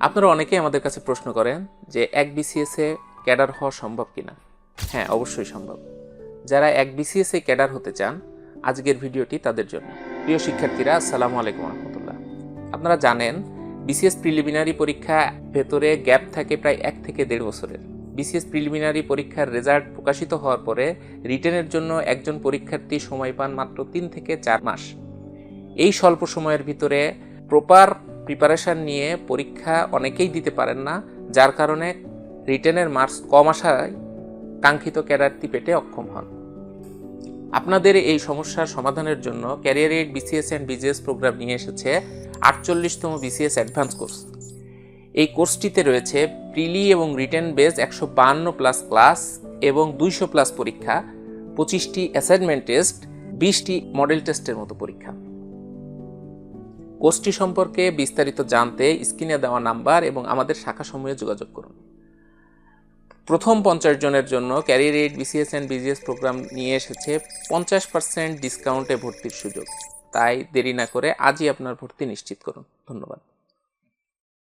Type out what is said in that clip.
আপনারা অনেকেই আমাদের কাছে প্রশ্ন করেন যে এক বিসিএসে ক্যাডার হওয়া সম্ভব কিনা? হ্যাঁ অবশ্যই সম্ভব। যারা এক বিসিএসে ক্যাডার হতে চান, আজকের ভিডিওটি তাদের জন্য। প্রিয় শিক্ষার্থীরা, আসসালামু আলাইকুম রহমতুল্লাহ। আপনারা জানেন বিসিএস প্রিলিমিনারি পরীক্ষা ভেতরে গ্যাপ থাকে প্রায় এক থেকে দেড় বছরের। বিসিএস প্রিলিমিনারি পরীক্ষার রেজাল্ট প্রকাশিত হওয়ার পরে রিটেনের জন্য একজন পরীক্ষার্থী সময় পান মাত্র তিন থেকে চার মাস। এই স্বল্প সময়ের ভিতরে প্রপার প্রিপারেশান নিয়ে পরীক্ষা অনেকেই দিতে পারেন না, যার কারণে রিটেনের মার্কস কম আসায় কাঙ্ক্ষিত ক্যাডারটি পেতে অক্ষম হন। আপনাদের এই সমস্যার সমাধানের জন্য career aid BCS and BJS program নিয়ে এসেছে আটচল্লিশতম বিসিএস অ্যাডভান্স কোর্স। এই কোর্সটিতে রয়েছে প্রিলি এবং রিটেন বেস একশো বাহান্ন প্লাস ক্লাস এবং দুইশো প্লাস পরীক্ষা, পঁচিশটি অ্যাসাইনমেন্ট টেস্ট, বিশটি মডেল টেস্টের মতো পরীক্ষা। কোর্সটি সম্পর্কে বিস্তারিত জানতে স্ক্রিনে দেওয়া নাম্বার এবং আমাদের শাখাসমূহে যোগাযোগ করুন। প্রথম পঞ্চাশ জনের জন্য career aid BCS and BJS program নিয়ে এসেছে পঞ্চাশ পার্সেন্ট ডিসকাউন্টে ভর্তির সুযোগ। তাই দেরি না করে আজই আপনার ভর্তি নিশ্চিত করুন। ধন্যবাদ।